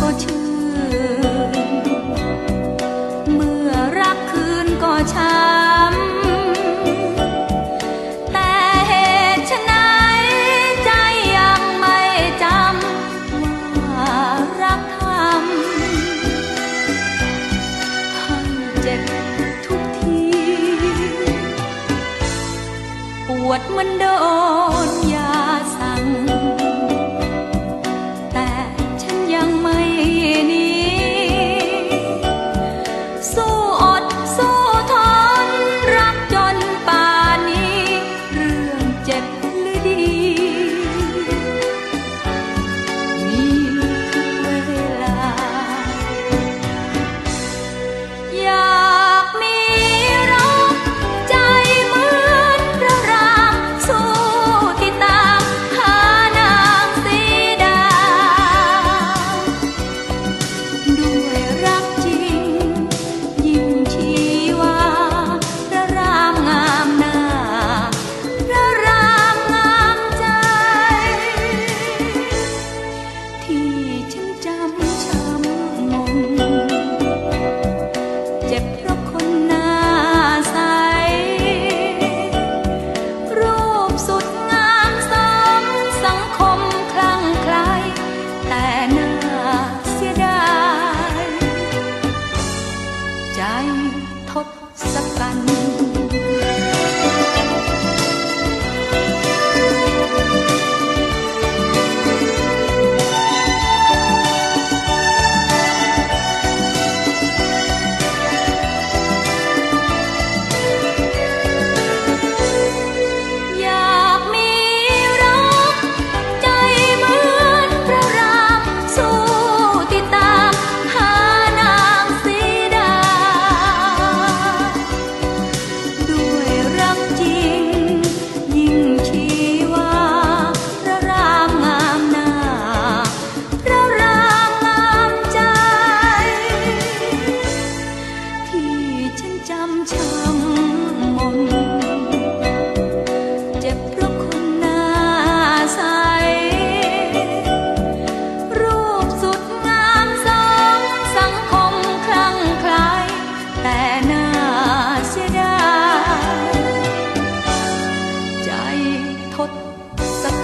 ก็ชื่น เมื่อรักคืนก็ช้ำ แต่เหตุไฉนใจยังไม่จำว่ารักทำให้เจ็บทุกที ปวดเหมือนเดิม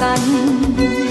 cằn